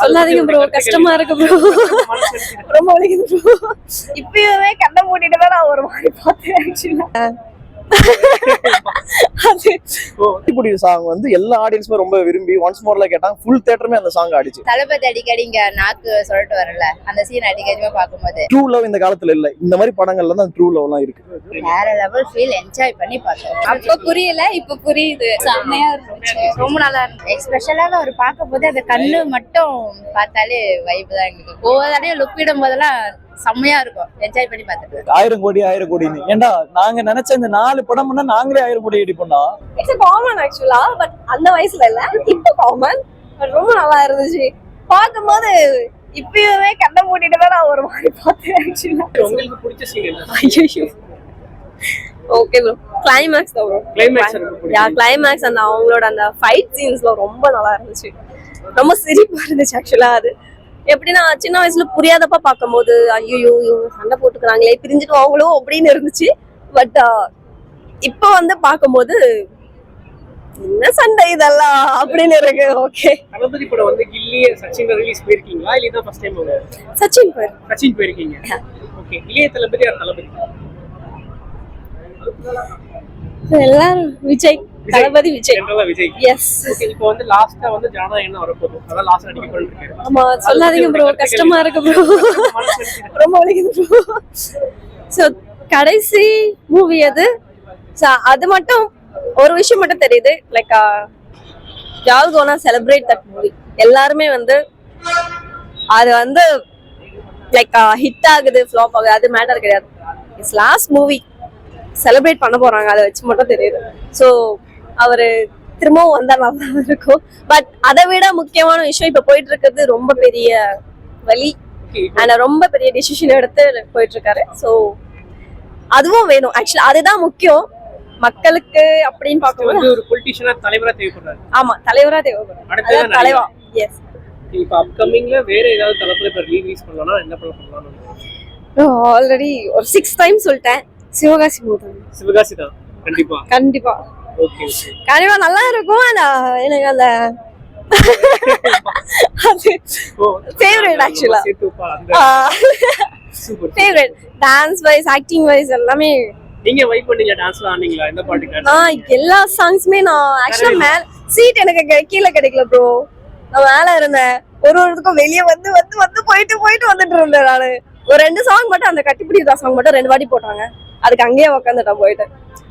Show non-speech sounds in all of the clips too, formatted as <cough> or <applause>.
சொல்லாதீங்க ப்ரோ கஷ்டமா இருக்கு ப்ரோ ரொம்ப வலிக்குது ப்ரோ இப்பயுமே கண்ணை மூடிட்டு தான் நான் ஒரு மாதிரி பார்த்தேன் ஆக்சுவலா அது குடி சாங் வந்து எல்லா ஆடியன்ஸுமே ரொம்ப விரும்பி ஒன்ஸ் மோர்ல கேட்டாங்க ஃபுல் தேட்டருமே அந்த சாங் ஆடிச்சு. தளபதி அடிக்கடி இங்க நாக்கு சொல்லிட்டு வரல. அந்த சீன் அடிக்கடிமே பார்க்கும்போது. ட்ரூ லவ் இந்த காலத்துல இல்ல. இந்த மாதிரி படங்கள்ல தான் ட்ரூ லவ்லாம் இருக்கு. வேற லெவல் ஃபீல் என்ஜாய் பண்ணி பார்த்தோம். அப்ப புரியல இப்ப புரியுது. செம்மையா இருந்துச்சு. ரொம்ப நல்லா இருந்துச்சு. எக்ஸ்பெஷலாக அவர் பார்க்கும் போது அந்த கண்ணு மட்டும் பார்த்தாலே வைப்பு தான் எங்களுக்கு. ஒவ்வொரு தடையும் லுக் விடும் போதெல்லாம் செம்மையா இருக்கும். என்ஜாய் பண்ணி பார்த்துட்டு. ஆயிரம் கோடி ஆயிரம் கோடின்னு. ஏன்டா நாங்க நினைச்ச இந்த நாலு படம் பண்ணா நாங்களே ஆயிரம் கோடி அடிப்போம்டா இட்ஸ் காமன் ஆக்சுவலா பட் அந்த வயசுல இல்ல. இப்ப காமன் பட் ரொம்ப நல்லா இருந்துச்சு. பார்க்கும்போது இப்பயுமே கண்ணை மூடிட்டு தான் நான் ஒரு மாதிரி பார்த்தேன் ஆக்சுவலா உங்களுக்கு பிடிச்ச சீன் ஓகே ப்ரோ கிளைமேக்ஸ் தான் ப்ரோ பிடிக்கும். யா கிளைமேக்ஸ் அந்த அவங்களோட அந்த ஃபைட் சீன்ஸ்ல ரொம்ப நல்லா இருந்துச்சு. ரொம்ப சிரிப்பா இருந்துச்சு ஆக்சுவலா அது. எப்படின்னா சின்ன வயசுல புரியாதப்ப பார்க்கும்போது ஐயோ சண்டை போட்டுக்கிறாங்களே பிரிஞ்சுட்டு அவங்களும் அப்படின்னு இருந்துச்சு. பட் இப்போ வந்து பார்க்கும்போது என்ன சண்டை இதெல்லாம் அப்படின்னு இருக்கு. ஓகே தளபதி படம் வந்து கில்லி சச்சின் ரிலீஸ் போயிருக்கீங்களா? இல்ல இதான் ஃபர்ஸ்ட் டைம் சச்சின் பேர் சச்சின் போயிருக்கீங்க. ஓகே இளைய தளபதி தளபதி? எல்லாரும் விஜய். தளபதி விஜய். விஜய். எஸ் இப்போ வந்து லாஸ்டா வந்து ஜானா என்ன வரப்போகுது? அதான் லாஸ்ட் அடிக்க கொண்டிருக்காரு ஆமா சொல்லாதீங்க ப்ரோ கஷ்டமா இருக்கு <laughs> ப்ரோ ரொம்ப வலிக்குது. ப்ரோ ஸோ கடைசி மூவி அது ஸோ அது மட்டும் ஒரு விஷயம் மட்டும் தெரியுது. லைக் யால் கோனா செலிப்ரேட் தட் மூவி எல்லாருமே வந்து அது வந்து லைக் ஹிட் ஆகுது ஃப்ளாப் ஆகுது. அது மேட்டர் கிடையாது. இட்ஸ் லாஸ்ட் மூவி செலிப்ரேட் பண்ண போறாங்க. அதை வச்சு மட்டும் தெரியுது. ஸோ அவரு திரும்பவும் வந்தா நல்லா இருக்கும் பட் அதை விட முக்கியமான விஷயம் இப்ப போயிட்டு இருக்கிறது ரொம்ப பெரிய வழி அண்ட் ரொம்ப பெரிய டிசிஷன் எடுத்து போயிட்டு இருக்காரு ஸோ அதுவும் வேணும். ஆக்சுவலி அதுதான் முக்கியம். மக்களுக்கு அப்படின்னு வந்து பார்க்கும்போது ஒரு பொலிட்டிஷியனா தலைவரா தேவைப்படுறாரு. ஆமா தலைவரா அதான் தலைவா. எஸ் இப்போ அப்கமிங்ல வேற ஏதாவது தளபதி இப்போ ரிலீஸ் பண்ணலாம் என்ன படம் பண்ணலாம் ஆல்ரெடி ஒரு சிக்ஸ் டைம் சொல்லிட்டேன். சிவகாசி மூதம் சிவகாசி தான். கண்டிப்பா. கண்டிப்பா. கண்டிப்பா நல்லா இருக்கும். ஆனா எனக்கு அந்த அந்த favourite dance wise acting wise எல்லாமே நீங்க வைப் பண்ணீங்க டான்ஸ்ல ஆனீங்களா எந்த பாட்டுக்கு நான் எல்லா சாங்ஸுமே நான் ஆக்சுவலா மேல சீட் எனக்கு கீழே கிடைக்கல ப்ரோ நான் மேல இருந்தேன். ஒரு ஒருத்துக்கும் வெளியே வந்து வந்து வந்து போயிட்டு போயிட்டு வந்துட்டு இருந்தேன் நானு. ஒரு ரெண்டு சாங் மட்டும் அந்த கட்டிப்பிடிதா சாங் மட்டும் ரெண்டு வாட்டி போட்டாங்க. அதுக்கு அங்கேயே உட்காந்துட்டேன் போயிட்டு.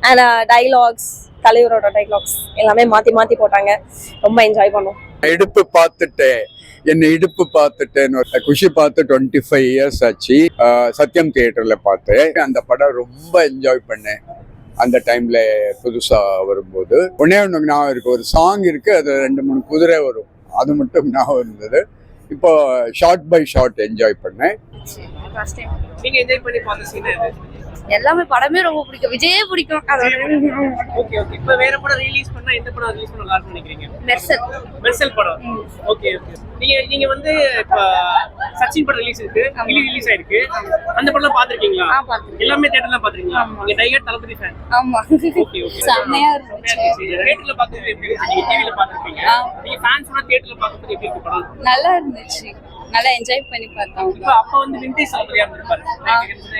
அண்ட் டைலாக்ஸ் தலைவரோட டைலாக்ஸ் எல்லாமே மாத்தி மாத்தி போட்டாங்க. ரொம்ப என்ஜாய் பண்ணோம். இடுப்பு பார்த்துட்டேன். என்னை இடுப்பு பார்த்துட்டேன்னு ஒரு குஷி பார்த்து டுவெண்ட்டி ஃபைவ் இயர்ஸ் ஆச்சு சத்யம் தியேட்டர்ல பார்த்தேன். அந்த படம் ரொம்ப என்ஜாய் பண்ணேன். அந்த டைம்ல புதுசா வரும்போது. ஒன்னே ஒன்று ஞாபகம் இருக்கு. ஒரு சாங் இருக்கு. அது ரெண்டு மூணு குதிரை வரும். அது மட்டும் ஞாபகம் இருந்தது. இப்போ ஷார்ட் பை ஷார்ட் என்ஜாய் பண்ணேன். நீங்க என்ஜாய் பண்ணி பார்த்த சீன் எது எல்லாமே படமே ரொம்ப பிடிக்கும். விஜயே பிடிக்கும். ஓகே ஓகே இப்போ வேற படம் ரிலீஸ் பண்ணா எந்த படம் ரிலீஸ் பண்ண நல்லா நினைக்கிறீங்க? மெர்சல். மெர்சல் படம். ஓகே ஓகே நீங்க நீங்க வந்து இப்ப சச்சின் படம் ரிலீஸ் இருக்கு கிளி ரிலீஸ் ஆயிருக்கு. அந்த படம் பாத்திருக்கீங்களா. எல்லாமே தியேட்டர்ல பாத்திருக்கீங்களா நீங்க டைகர் தளபதி ஃபேன் ஆமா. ஓகே ஓகே <laughs> செம்மையா இருந்துச்சு. தியேட்டர்ல பாக்குறது எப்படி நீங்க டிவில பாத்திருப்பீங்க நீங்க ஃபேன்ஸோட தியேட்டர்ல பாக்குறது எப்படி இருக்கு படம்? நல்லா இருந்துச்சு. நல்லா என்ஜாய் பண்ணி பார்த்தோம். இப்ப அப்ப வந்து விண்டேஜ் தளபதியா இருந்திருப்பாரு.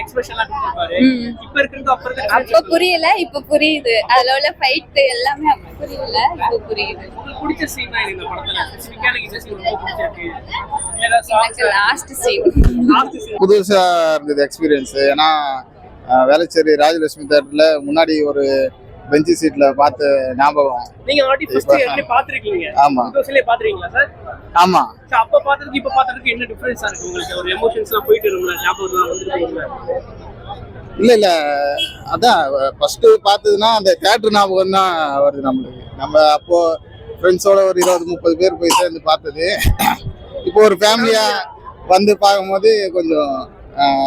எக்ஸ்பிரஷன்லாம் கொடுத்திருப்பாரு. இப்ப இருக்கிறது அப்ப அப்ப இருக்கிறது புரியல இப்ப புரியுது. அதுல உள்ள ஃபைட் எல்லாமே அப்ப புரியல இப்ப புரியுது. பிடிச்ச சீன் தான் இந்த படத்துல. ஸ்பெசிஃபிக்கா எனக்கு இந்த சீன் ரொம்ப பிடிச்சிருக்கு. லாஸ்ட் சீன் புதுசா இருந்தது எக்ஸ்பீரியன்ஸ் ஏன்னா அஹ், வேளச்சேரி ராஜலட்சுமி தேட்டர்ல முன்னாடி ஒரு பெஞ்சு சீட்ல பார்த்த ஞாபகம். நீங்க ஆல்ரெடி ஃபர்ஸ்ட் எப்படி பாத்திருக்கீங்க ஆமா. இந்த வருஷம்லயே பாத்திருக்கீங்களா சார் ஆமா. அப்ப பார்த்ததுக்கு இப்ப பார்த்ததுக்கு என்ன டிஃபரன்ஸா இருக்கு உங்களுக்கு? ஒரு எமோஷன்ஸ் எல்லாம் போயிட்டு இருக்கும்ல ஞாபகம் எல்லாம் வந்துருக்கீங்களா இல்ல இல்ல. அதான் ஃபர்ஸ்ட் பார்த்ததுன்னா அந்த தேட்டர் ஞாபகம் தான் வருது நம்மளுக்கு. நம்ம அப்போ ஃப்ரெண்ட்ஸோட ஒரு இருபது முப்பது பேர் போய் சேர்ந்து பார்த்தது. இப்போ ஒரு ஃபேமிலியா வந்து பார்க்கும்போது கொஞ்சம்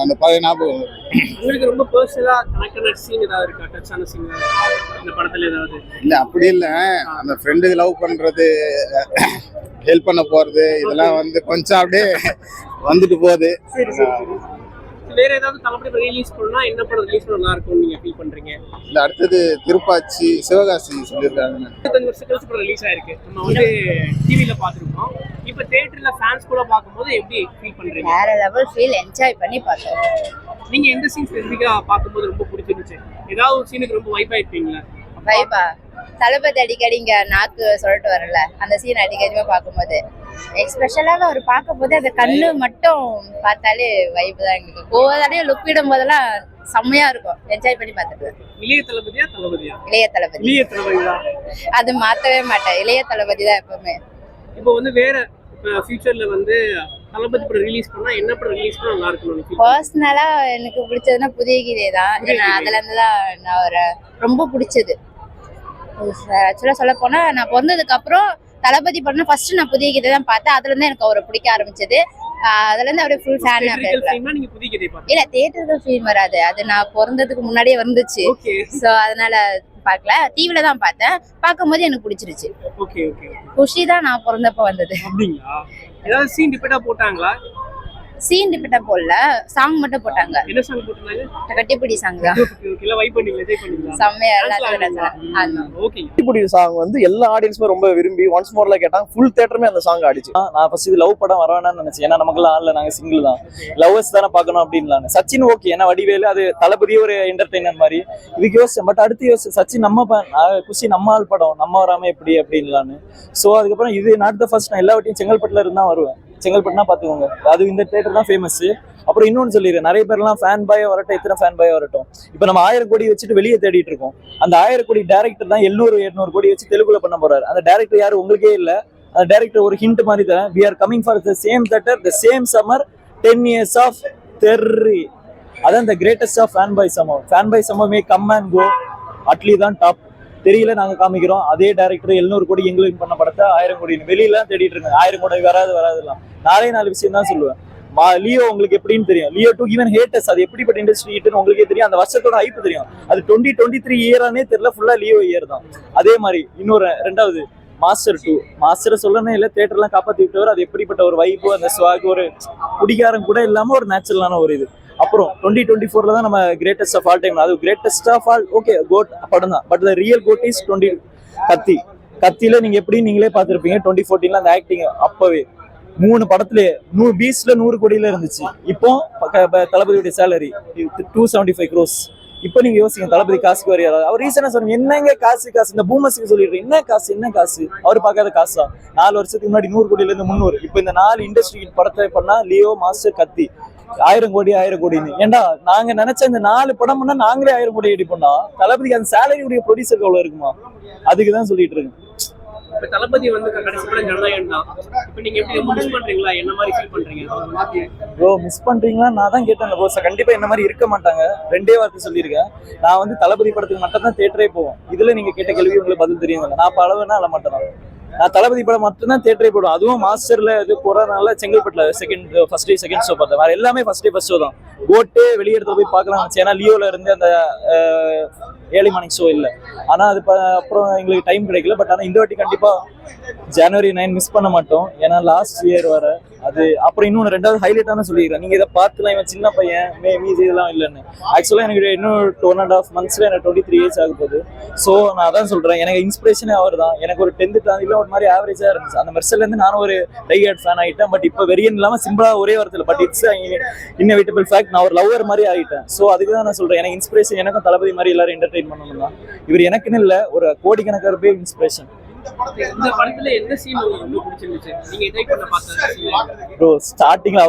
அந்த பழைய ஞாபகம் வருது. உங்களுக்கு ரொம்ப பர்சனலா கனெக்டட் சீன் ஏதாவது இருக்கா? டச் ஆன சீன் இந்த படத்துல ஏதாவது? இல்ல அப்படி இல்ல. அந்த ஃப்ரெண்டு லவ் பண்றது ஹெல்ப் பண்ண போறது இதெல்லாம் வந்து கொஞ்சம் அப்படியே வந்துட்டு போகுது. சரி வேற ஏதாவது தளபதி ரிலீஸ் பண்ணா என்ன படம் ரிலீஸ் பண்ண நல்லா இருக்கும்னு நீங்க ஃபீல் பண்றீங்க? இல்ல அடுத்தது திருப்பாச்சி சிவகாசி சொல்லியிருக்காங்க இருபத்தஞ்சு வருஷம் கழிச்சு படம் ரிலீஸ் ஆயிருக்கு. நம்ம வந்து டிவில பாத்துருக்கோம் இப்ப தியேட்டர்ல ஃபேன்ஸ் கூட பார்க்கும்போது எப்படி ஃபீல் பண்றீங்க? வேற லெவல் ஃபீல் என்ஜாய் பண்ணி பார்த்தோம். நீங்க எந்த சீன் ஸ்பெசிஃபிக்கா பார்க்கும்போது ரொம்ப பிடிச்சிருந்துச்சு? ஏதாவது ஒரு சீனுக்கு ரொம்ப வைப் ஆயிருப்பீங்களா வைபா தளபதி அடிக்கடி இங்க நாக்கு சொல்லிட்டு வரல அந்த சீன் அடிக்கடிமே பார்க்கும்போது. எஸ்பெஷலாக அவர் பார்க்கும்போது அந்த கண்ணு மட்டும் பார்த்தாலே வைப் தான் எங்களுக்கு. போவதாலே லுக் விடும் போதெல்லாம் செம்மையா இருக்கும். என்ஜாய் பண்ணி பார்த்துட்டு இளைய தளபதியா தளபதியா? இளைய தளபதி. இளைய அது மாத்தவே மாட்டேன். இளைய தளபதி தான் எப்பவுமே. இப்போ வந்து வேற ஃபியூச்சர்ல வந்து தளபதி படம் ரிலீஸ் பண்ணா என்ன படம் ரிலீஸ் பண்ணா நல்லா இருக்கும் பர்சனலா எனக்கு பிடிச்சதுன்னா புதிய கீதை தான் அதுல இருந்து தான் நான் ஒரு ரொம்ப பிடிச்சது. ஆக்சுவலா சொல்ல போனா நான் பிறந்ததுக்கு அப்புறம் தளபதி பண்ண ஃபர்ஸ்ட் நான் புதிய கீதை தான் பார்த்தேன். அதுல இருந்து எனக்கு அவரை பிடிக்க ஆரம்பிச்சது. அதுல இருந்து அப்படியே ஃபுல் ஃபேன் ஃபிலிமா இல்ல தியேட்டருக்கு ஃபீல் வராது. அது நான் பிறந்ததுக்கு முன்னாடியே வந்துச்சு. ஸோ அதனால பார்க்கல. டிவில தான் பார்த்தேன். பார்க்கும்போது எனக்கு பிடிச்சிருச்சு. ஓகே ஓகே குஷி தான் நான் பிறந்தப்ப வந்தது. அப்படிங்களா? ஏதாவது சீன் ரிப்பீட்டா போட்டாங்களா? சீன் டிப்பிட்ட போடல. சாங் மட்டும் போட்டாங்க. என்ன சாங் போட்டிருந்தாங்க? கட்டிப்பிடி சாங் தான். இல்ல வைப் பண்ணீங்களா என்ஜாய் பண்ணீங்களா செம்மையா எல்லாத்தையும் ஆமா. ஓகே. இப்படி சாங் வந்து எல்லா ஆடியன்ஸுமே ரொம்ப விரும்பி ஒன்ஸ் மோர்ல கேட்டாங்க ஃபுல் தேட்டருமே அந்த சாங் ஆடிச்சு. நான் ஃபர்ஸ்ட் இது லவ் படம் வர வேணாம்னு நினைச்சேன். ஏன்னா நமக்குலாம் ஆள்ல நாங்க சிங்கிள் தான். லவ்வர்ஸ் தானே பார்க்கணும் அப்படின்லாம் சச்சின் ஓகே ஏன்னா வடிவேலு அது தளபதியே ஒரு என்டர்டைனர் மாதிரி. இதுக்கு யோசிச்சேன். பட் அடுத்து யோசிச்சேன் சச்சின் நம்ம குஷி நம்ம ஆள் படம். நம்ம வராம எப்படி அப்படின்லான்னு ஸோ அதுக்கப்புறம் இது நாட் த ஃபர்ஸ்ட் நான் எல்லா வாட்டியும் செங்கல்பட்டுல இருந்தா வருவேன். செங்கல்பட்டுனா பார்த்துக்கோங்க அது இந்த தேட்டர் தான் ஃபேமஸ் அப்புறம் இன்னொன்று சொல்லிடுறேன் நிறைய பேர்லாம் ஃபேன் பாயா வரட்டும் எத்தனை ஃபேன் பாயா வரட்டும். இப்போ நம்ம ஆயிரம் கோடி வச்சுட்டு வெளியே தேடிட்டு இருக்கோம். அந்த ஆயிரம் கோடி டேரக்டர் தான் எழுநூறு எட்நூறு கோடி வச்சு தெலுங்குல பண்ண போறாரு. அந்த டேரக்டர் யாரும் உங்களுக்கே இல்லை. அந்த டேரக்டர் ஒரு ஹிண்ட் மாதிரி தரேன். We are coming for the same theatre the same summer ten years of Theri அதான் the greatest of fan boy summer fan boy summer may come and go Atlee தான் top தெரியல நாங்க காமிக்கிறோம். அதே director எழுநூறு கோடி எங்களுக்கு பண்ண படத்தை ஆயிரம் கோடி. வெளியெல்லாம் தேடிட்டு இருக்காங்க. ஆயிரம் கோடி வராது வராதுலாம் நாலே நாலு விஷயம் தான் சொல்லுவேன். மா லியோ உங்களுக்கு எப்படின்னு தெரியும். லியோ டூ ஈவன் ஹேட்டஸ் அது எப்படிப்பட்ட இண்டஸ்ட்ரி ஹிட்னு உங்களுக்கே தெரியும். அந்த வருஷத்தோட ஐப்பு தெரியும். அது டுவெண்ட்டி டுவெண்ட்டி த்ரீ இயரானே தெரியல. ஃபுல்லா லியோ இயர் தான். அதே மாதிரி இன்னொரு ரெண்டாவது மாஸ்டர் டூ மாஸ்டரை சொல்லணும் இல்லை தேட்டர்லாம் காப்பாற்றி விட்டவர் அது எப்படிப்பட்ட ஒரு வைப்பு அந்த ஸ்வாக் ஒரு குடிகாரம் கூட இல்லாமல் ஒரு நேச்சுரலான ஒரு இது. அப்புறம் டுவெண்ட்டி டுவெண்ட்டி ஃபோர்ல தான் நம்ம கிரேட்டஸ்ட் ஆஃப் ஆல் டைம் அது greatest of all okay GOAT படம் தான் but the real GOAT is twenty Kaththi. கத்தியில நீங்க எப்படி நீங்களே பார்த்துருப்பீங்க? டுவெண்ட்டி ஃபோர்டீன்ல அந்த ஆக்டிங் அப்பவே. மூணு படத்துல நூறு பீஸ்ல நூறு கோடியில இருந்துச்சு. இப்போ தளபதியுடைய salary two seventy five crores இப்போ நீங்க யோசிங்க தளபதி காசுக்கு வரையாரு அவர் ரீசனா சொல்லுங்க என்னங்க காசு காசு? இந்த பூமசிக்கு சொல்லிடுறேன் என்ன காசு என்ன காசு? அவர் பார்க்காத காசா? நாலு வருஷத்துக்கு முன்னாடி நூறு கோடியில இருந்து முந்நூறு. இப்போ இந்த நாலு இண்டஸ்ட்ரி படத்தை பண்ணா லியோ மாஸ்டர் கத்தி. ஆயிரம் கோடி ஆயிரம் கோடின்னு. ஏன்டா நாங்க நினைச்ச இந்த நாலு படம் பண்ணா நாங்களே ஆயிரம் கோடி அடிப்போம்னா தளபதிக்கு அந்த சேலரி உடைய ப்ரொடியூசருக்கு எவ்வளவு இருக்குமா? அதுக்கு தான் சொல்லிட்டு இருக்கேன். இப்ப தளபதி வந்து கடைசி படம் ஜனநாயகம் தான். இப்ப நீங்க எப்படி மிஸ் பண்றீங்களா? என்ன மாதிரி ஃபீல் பண்றீங்க? ப்ரோ மிஸ் பண்றீங்களா? நான் தான் கேட்டேன் ப்ரோ கண்டிப்பா என்ன மாதிரி இருக்க மாட்டாங்க. ரெண்டே வார்த்தை சொல்லியிருக்கேன். நான் வந்து தளபதி படத்துக்கு மட்டும் தான் தேட்டரே போவோம் இதுல நீங்க கேட்ட கேள்வி உங்களுக்கு பதில் தெரியுங்க நான் அளவுனா அழ மாட்டேன்? தளபதி படம் மட்டும்தான் தேட்டரே போடும் அதுவும் மாஸ்டர்ல இது போறதுனால செங்கல்பட்டுல second first day second show பார்த்தேன். வேற எல்லாமே ஃபர்ஸ்ட் டே ஃபர்ஸ்ட் ஷோ தான். கோட்டே வெளியெடுத்து போய் பார்க்கலாம் ஏன்னா லியோல இருந்து அந்த ஏர்லி மார்னிங் ஷோ இல்லை. ஆனா அது அப்புறம் எங்களுக்கு டைம் கிடைக்கல. பட் ஆனா இந்த வாட்டி கண்டிப்பா ஜனவரி நைன் மிஸ் பண்ண மாட்டோம். ஏன்னா லாஸ்ட் இயர் வர அது அப்புறம் இன்னொன்று ரெண்டாவது ஹைலைட்டான சொல்லிக்கிறேன் நீங்க இதை பார்த்துலாம் இவன் சின்ன பையன் மே மீஸ் இதெல்லாம் இல்லைன்னு. ஆக்சுவலாக எனக்கு இன்னும் டூ அண்ட் ஆஃப் மந்த்ஸ்ல எனக்கு டுவெண்ட்டி த்ரீ இயர்ஸ் ஆக போகுது. ஸோ நான் அதான் சொல்றேன் எனக்கு இன்ஸ்பிரேஷனே அவர் தான் எனக்கு ஒரு டென்த்து தாண்டில ஒரு மாதிரி ஆவரேஜா இருந்துச்சு. அந்த மெர்சல்லேருந்து நானும் ஒரு டைகர்ட் ஃபேன் ஆகிட்டேன் பட் இப்போ வெறியன் இல்லாமல் சிம்பிளாக ஒரே வாரத்தில் பட் இட்ஸ் இன்னவிட்டபிள் ஃபேக்ட் நான் ஒரு லவ்வர் மாதிரி ஆகிட்டேன் ஸோ அதுக்கு தான் நான் சொல்றேன் எனக்கு இன்ஸ்பிரேஷன் எனக்கும் தளபதி மாதிரி எல்லாரும் என்டர்டைன் பண்ணணும் தான் இவர் எனக்குன்னு இல்லை ஒரு கோடிக்கணக்கான பேர் இன்ஸ்பிரேஷன் இந்த படத்துல எந்த சீன் உங்களுக்கு ரொம்ப பிடிச்சிருந்துச்சு? நீங்க என்ஜாய் பண்ண பார்த்த ப்ரோ ஸ்டார்டிங்ல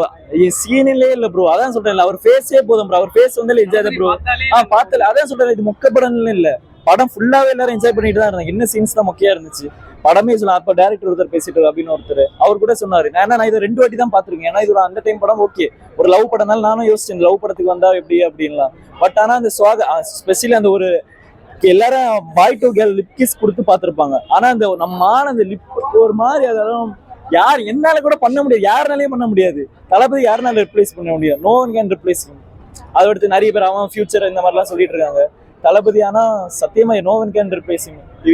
சீனிலே இல்ல ப்ரோ அதான் சொல்றேன்ல அவர் ஃபேஸே போதும் ப்ரோ அவர் ஃபேஸ் வந்து என்ஜாய் ப்ரோ ஆ பார்த்தல அதான் சொல்றேன் இது மொக்க படம்னு இல்ல. படம் ஃபுல்லாவே எல்லாரும் என்ஜாய் பண்ணிட்டு தான் இருந்தாங்க. என்ன சீன்ஸ் தான் மொக்கையா இருந்துச்சு? படமே சொல்லலாம் அப்ப டேரக்டர் ஒருத்தர் பேசிட்டு அப்படின்னு ஒருத்தர். அவர் கூட சொன்னாரு நான் ஏன்னா நான் இதை ரெண்டு வாட்டி தான் பாத்திருக்கேன் ஏன்னா இது ஒரு அந்த டைம் படம் ஓகே ஒரு லவ் படம்னால நானும் யோசிச்சேன் லவ் படத்துக்கு வந்தா எப்படி? அப்படின்லாம். பட் ஆனா அந்த சுவாக ஸ்பெஷலி அந்த ஒரு எல்லாரும் boy to girl lip kiss கொடுத்து பார்த்துருப்பாங்க. ஆனா அந்த நம்ம அந்த லிப் ஒரு மாதிரி அதெல்லாம் யார் என்னால கூட பண்ண முடியாது. யாருனாலையும் பண்ண முடியாது. தளபதி யாருனால ரிப்ளேஸ் பண்ண முடியாது? நோ ஒன் கேன் ரிப்ளேஸ் அதை அடுத்து நிறைய பேர் அவன் ஃபியூச்சர் இந்த மாதிரிலாம் சொல்லிட்டு இருக்காங்க. தளபதி ஆனா சத்தியமா நோ ஒன் கேன் ரிப்ளேஸ்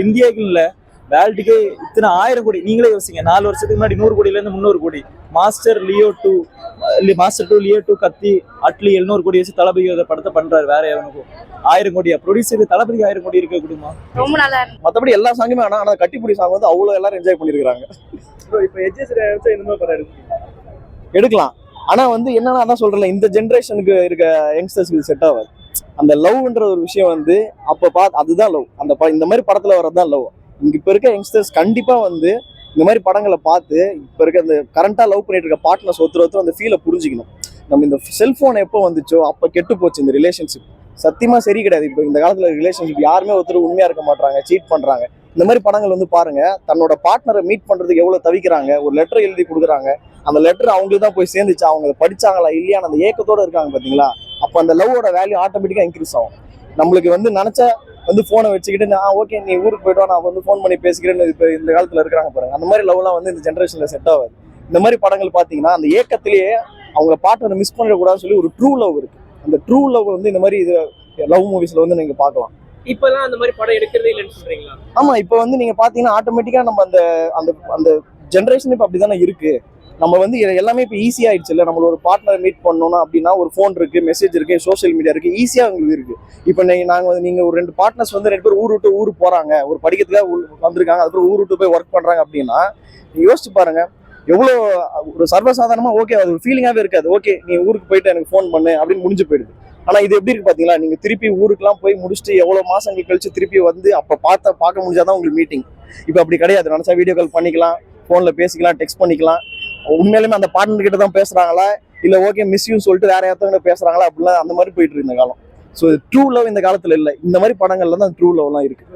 இந்தியாவுக்கு இல்லை. வேல்டுக்கே இத்தனை ஆயிரம் கோடி. நீங்களே யோசிங்க நாலு வருஷத்துக்கு முன்னாடி நூறு கோடியில இருந்து முந்நூறு கோடி. Master Leo to Master to Leo to Kaththi Atlee எழுநூறு கோடி வச்சு தளபதி படத்தை பண்றாரு வேற எவனுக்கும். ஆயிரம் கோடியா? ப்ரொடியூசருக்கு தளபதிக்கு ஆயிரம் கோடி இருக்க குடும்பம் ரொம்ப நல்லா மத்தபடி எல்லா சாங்குமே ஆனா ஆனா கட்டிப்புடி சாங் வந்து அவ்வளவு எல்லாரும் என்ஜாய் பண்ணிருக்காங்க இப்போ எஜ்ஜஸ் இந்த மாதிரி எடுக்கலாம். ஆனா வந்து என்னன்னா அதான் சொல்றேன்ல இந்த ஜென்ரேஷனுக்கு இருக்க யங்ஸ்டர்ஸ்க்கு செட் ஆகாது. அந்த லவ்ன்ற ஒரு விஷயம் வந்து அப்ப பா அதுதான் லவ் அந்த இந்த மாதிரி படத்துல வர்றதுதான் லவ் இப்போ இருக்க யங்ஸ்டர்ஸ் கண்டிப்பாக வந்து இந்த மாதிரி படங்களை பார்த்து இப்போ இருக்க இந்த கரண்ட்டாக லவ் பண்ணிட்டு இருக்க பார்ட்னர்ஸ் ஒருத்தர் ஒருத்தர் அந்த ஃபீலை புரிஞ்சிக்கணும். நம்ம இந்த செல்ஃபோன் எப்போ வந்துச்சோ அப்போ கெட்டு போச்சு இந்த ரிலேஷன்ஷிப் சத்தியமாக சரி கிடையாது. இப்போ இந்த காலத்தில் ரிலேஷன்ஷிப் யாருமே ஒருத்தர் உண்மையாக இருக்க மாட்டாங்க சீட் பண்ணுறாங்க இந்த மாதிரி படங்கள் வந்து பாருங்க தன்னோட பார்ட்னரை மீட் பண்ணுறதுக்கு எவ்வளோ தவிக்கிறாங்க ஒரு லெட்டர் எழுதி கொடுக்குறாங்க. அந்த லெட்டர் அவங்களுக்கு தான் போய் சேர்ந்துச்சு. அவங்க படிச்சாங்களா இல்லையா அந்த ஏக்கத்தோடு இருக்காங்க பார்த்தீங்களா அப்போ அந்த லவ்வோட வேல்யூ ஆட்டோமேட்டிக்காக இன்க்ரீஸ் ஆகும். நம்மளுக்கு வந்து நினைச்சா வந்து போனை வச்சுக்கிட்டு நான் ஓகே நீ ஊருக்கு போயிட்டு வா, நான் வந்து ஃபோன் பண்ணி பேசிக்கிறேன்னு இப்போ இந்த காலத்துல இருக்கிறாங்க பாருங்க. அந்த மாதிரி லவ்லாம் வந்து இந்த ஜென்ரேஷன்ல செட் ஆகாது. இந்த மாதிரி படங்கள் பாத்தீங்கன்னா அந்த ஏக்கத்திலேயே அவங்க பார்ட்னரை மிஸ் பண்ணிடக்கூடாதுன்னு சொல்லி ஒரு ட்ரூ லவ் இருக்கு. அந்த ட்ரூ லவ் வந்து இந்த மாதிரி இது லவ் மூவிஸ்ல வந்து நீங்க பார்க்கலாம். இப்பெல்லாம் அந்த மாதிரி படம் எடுக்கிறதே இல்லைன்னு சொல்றீங்களா? ஆமா இப்போ வந்து நீங்க பாத்தீங்கன்னா ஆட்டோமேட்டிக்கா நம்ம அந்த அந்த அந்த ஜென்ரேஷன் இப்போ அப்படிதானே இருக்கு. நம்ம வந்து எல்லாமே இப்போ ஈஸியாக ஆயிடுச்சு இல்லை? நம்மளோட ஒரு பார்ட்னர் மீட் பண்ணணும் அப்படின்னா ஒரு ஃபோன் இருக்குது மெசேஜ் இருக்கு சோஷியல் மீடியா இருக்குது ஈஸியாக உங்களுக்கு இருக்குது இப்போ நீங்கள் நாங்கள் வந்து நீங்கள் ஒரு ரெண்டு பார்ட்னர்ஸ் வந்து ரெண்டு பேர் ஊர் விட்டு ஊர் போகிறாங்க ஒரு படிக்கிறதுக்காக வந்திருக்காங்க அதுக்கப்புறம் ஊர் விட்டு போய் ஒர்க் பண்ணுறாங்க அப்படின்னா நீங்க யோசிச்சு பாருங்கள் எவ்வளோ ஒரு சர்வசாதாரணமாக ஓகே அது ஒரு ஃபீலிங்காகவே இருக்காது. ஓகே நீ ஊருக்கு போயிட்டு எனக்கு ஃபோன் பண்ணு அப்படின்னு முடிஞ்சு போயிடுது. ஆனால் இது எப்படி இருக்கு பார்த்தீங்களா நீங்கள் திருப்பி ஊருக்குலாம் போய் முடிச்சுட்டு எவ்வளோ மாதங்கள் கழிச்சு திருப்பி வந்து அப்போ பார்த்த பார்க்க முடிஞ்சாதான் உங்களுக்கு மீட்டிங் இப்போ அப்படி கிடையாது. நினச்சா வீடியோ கால் பண்ணிக்கலாம் ஃபோனில் பேசிக்கலாம் டெக்ஸ்ட் பண்ணிக்கலாம். உண்மையிலுமே அந்த பார்ட்னர் கிட்ட தான் பேசுறாங்களா? இல்ல ஓகே மிஸ்யூன்னு சொல்லிட்டு வேற யார்த்தவங்க பேசுறாங்களா? அப்படிலாம் அந்த மாதிரி போயிட்டு இருக்கு இந்த காலம். ஸோ ட்ரூ லவ் இந்த காலத்துல இல்ல. இந்த மாதிரி படங்கள்ல தான் ட்ரூ லவ்லாம் இருக்கு. <laughs>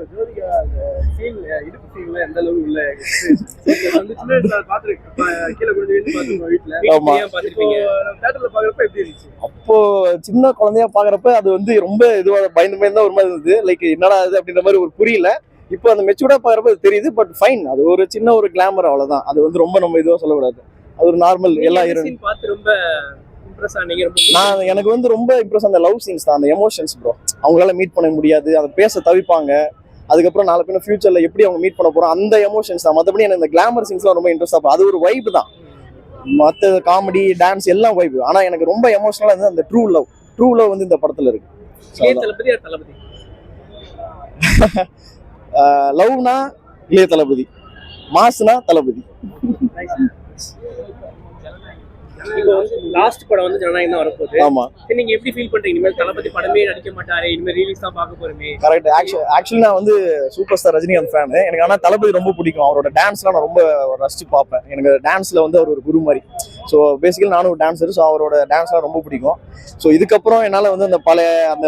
அப்போ சின்ன குழந்தையா பாக்குறப்ப அது வந்து ரொம்ப இதுவா பயந்து பயந்து ஒரு மாதிரி இருந்தது. லைக் என்னடா இது அப்படின்ற மாதிரி ஒரு புரியல. இப்போ அந்த மெச்சூர்டா பாக்குறப்ப அது தெரியுது பட் ஃபைன் அது ஒரு சின்ன ஒரு கிளாமர் அவ்வளவுதான். அது வந்து ரொம்ப நம்ம இதுவா சொல்லக்கூடாது. அது ஒரு நார்மல் எல்லா ஹீரோ பார்த்து ரொம்ப நான் எனக்கு வந்து ரொம்ப இம்ப்ரெஸ் அந்த லவ் சீன்ஸ் தான் அந்த எமோஷன்ஸ் ப்ரோ அவங்களால மீட் பண்ண முடியாது அதை பேச தவிப்பாங்க. அதுக்கப்புறம் நாளை பின்ன ஃபியூச்சர்ல எப்படி அவங்க மீட் பண்ண போறோம் அந்த எமோஷன்ஸ் தான். மற்றபடி எனக்கு இந்த கிளாமர் சீன்ஸ்லாம் ரொம்ப இன்ட்ரெஸ்ட் அது ஒரு வைப் தான். மற்ற காமெடி டான்ஸ் எல்லாம் வைப் ஆனா எனக்கு ரொம்ப எமோஷனலா இருந்து அந்த ட்ரூ லவ் ட்ரூ லவ் வந்து இந்த படத்துல இருக்கு. லவ்னா <laughs> இளைய தளபதி. மாசுனா தளபதி. இப்போ வந்து லாஸ்ட் படம் வந்து ஜனநாயகம் தான் வரப்போகுது. ஆமா. நீங்க எப்படி ஃபீல் பண்றீங்க? இனிமேல் தளபதி படமே நடிக்க மாட்டாரு இனிமேல் ரிலீஸ் தான் பார்க்க போறோமே. கரெக்ட் ஆக்சுவலி நான் வந்து சூப்பர் ஸ்டார் ரஜினிகாந்த் ஃபேனு எனக்கு ஆனால் தளபதி ரொம்ப பிடிக்கும். அவரோட டான்ஸ்லாம் நான் ரொம்ப ரசிச்சு பார்ப்பேன். எனக்கு டான்ஸ்ல வந்து அவர் ஒரு குரு மாதிரி. ஸோ பேசிக்கலி நானும் ஒரு டான்ஸர் ஸோ அவரோட டான்ஸ்லாம் ரொம்ப பிடிக்கும். ஸோ இதுக்கப்புறம் என்னால் வந்து அந்த பழைய அந்த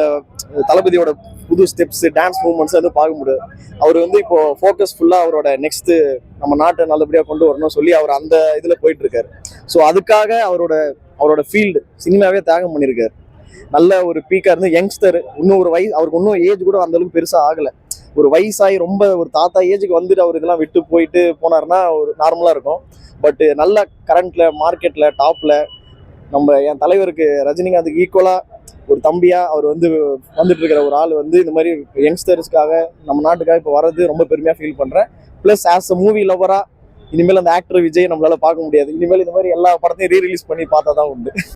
தளபதியோட புது ஸ்டெப்ஸ் டான்ஸ் மூவ்மெண்ட்ஸ் வந்து பார்க்க முடியாது. அவர் வந்து இப்போ ஃபோக்கஸ் ஃபுல்லாக அவரோட நெக்ஸ்ட் நம்ம நாட்டை நல்லபடியாக கொண்டு வரணும்னு சொல்லி அவர் அந்த இதில் போயிட்டு இருக்காரு ஸோ அதுக்காக அவரோட அவரோட ஃபீல்டு சினிமாவே தியாகம் பண்ணியிருக்காரு. நல்ல ஒரு பீக்காக இருந்து யங்ஸ்டர் இன்னும் ஒரு வயசு அவருக்கு இன்னும் ஏஜ் கூட அந்த அளவுக்கு ஆகலை. ஒரு வயசாகி ரொம்ப ஒரு தாத்தா ஏஜுக்கு வந்துட்டு அவர் இதெல்லாம் விட்டு போயிட்டு போனாருன்னா ஒரு நார்மலாக இருக்கும். பட்டு நல்ல கரண்ட்ல மார்க்கெட்டில் டாப்பில் நம்ம என் தலைவருக்கு ரஜினிகாந்துக்கு ஈக்குவலாக ஒரு தம்பியா அவர் வந்து வந்துட்டு இருக்கிற ஒரு ஆள் வந்து இந்த மாதிரி யங்ஸ்டர்ஸ்க்காக நம்ம நாட்டுக்காக இப்போ வர்றது ரொம்ப பெருமையா ஃபீல் பண்றேன். ப்ளஸ் ஆஸ் அ மூவி லவரா இனிமேல் அந்த ஆக்டர் விஜய் நம்மளால பார்க்க முடியாது. இனிமேல் இந்த மாதிரி எல்லா படத்தையும் ரீ ரிலீஸ் பண்ணி பார்த்தா தான் உண்டு.